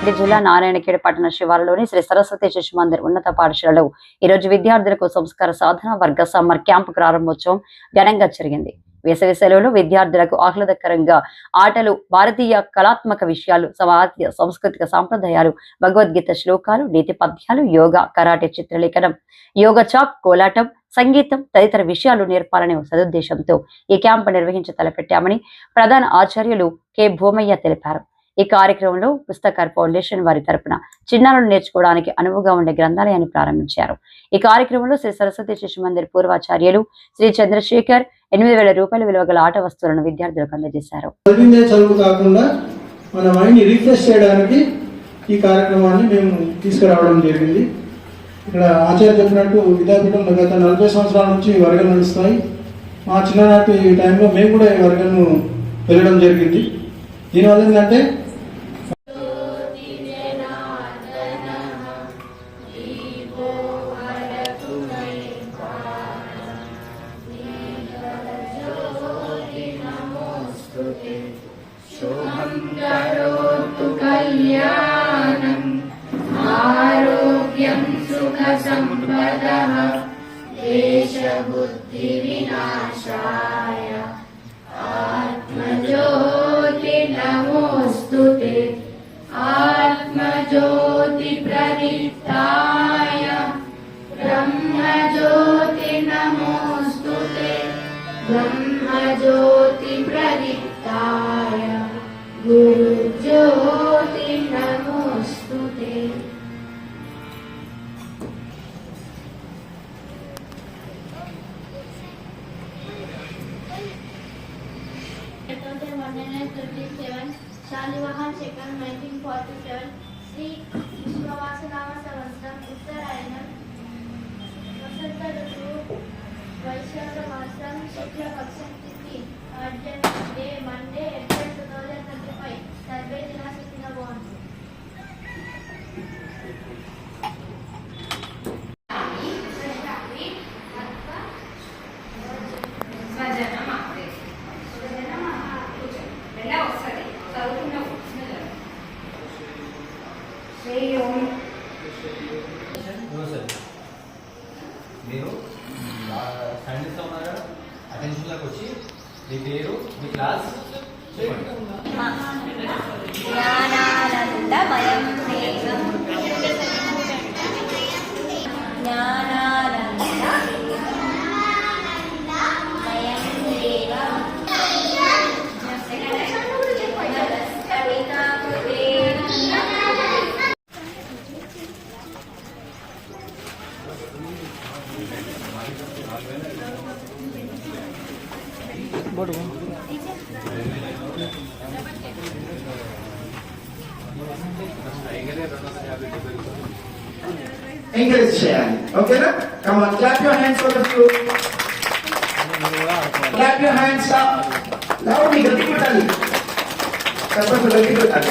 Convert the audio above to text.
రంగారెడ్డి జిల్లా నారాయణఖేడ్ పట్టణ శివారులోని శ్రీ సరస్వతి శిశు మందిర్ ఉన్నత పాఠశాలలో ఈ రోజు విద్యార్థులకు సంస్కార సాధన వర్గ సమ్మర్ క్యాంపు ప్రారంభోత్సవం ఘనంగా జరిగింది. వేసవి సెలవులు విద్యార్థులకు ఆహ్లాదకరంగా ఆటలు భారతీయ కళాత్మక విషయాలు సమాజ సాంస్కృతిక సాంప్రదాయాలు భగవద్గీత శ్లోకాలు నీతి పద్యాలు యోగా కరాటే చిత్రలేఖనం యోగ చాక్ కోలాటం సంగీతం తదితర విషయాలు నేర్పాలనే సదుద్దేశంతో ఈ క్యాంపు నిర్వహించి తలపెట్టామని ప్రధాన ఆచార్యులు కె. భూమయ్య తెలిపారు. ఈ కార్యక్రమంలో పుస్తకార్ ఫౌండేషన్ వారి తరపున చిన్నారులు నేర్చుకోవడానికి అనువుగా ఉండే గ్రంథాలయాన్ని ప్రారంభించారు. ఈ కార్యక్రమంలో శ్రీ సరస్వతి శిశు మందిర్ పూర్వాచార్యులు శ్రీ చంద్రశేఖర్ ఎనిమిది వేల రూపాయల విలువ గల ఆట వస్తువులను విద్యార్థులకు అందజేశారు. చదువు కాకుండా మన మైండ్ని రిఫ్రెష్ చేయడానికి ఈ కార్యక్రమాన్ని మేము తీసుకురావడం జరిగింది. ఇక్కడ ఆచార్య చెప్పినట్టు విద్యాపీఠం గత నలభై సంవత్సరాల నుంచి ఈ వర్గాలు నడుస్తాయి. మా చిన్ననాటి టైంలో మేము కూడా ఈ వర్గాలను వెళ్ళడం జరిగింది. దీనివల్ల ఏంటంటే करोतु कल्याणम् आरोग्यं सुखसम्पदः देशबुद्धिविनाशाय नमोऽस्तु ते आत्मज्योतिप्रदीप्ताय। ब्रह्मज्योति नमोऽस्तु ते ब्रह्मज्योतिप्रदीप्ताय। गुरु 1957, Shalivahan Shekhar 1947, Sri Vishwavasanama Samastram Uttarayana, Vasanta Ritu, Vaishakha Mahasam, Shukla Paksha no sir మీరు సైంటిస్ట్ ఉన్నారు కదా అటెన్షన్లోకి వచ్చి మీ పేరు మీ class English sharing. Okay, no? Come on, clap your hands for the few. Clap your hands up. Loudly, gati ko tali. Tapos, gati ko tali.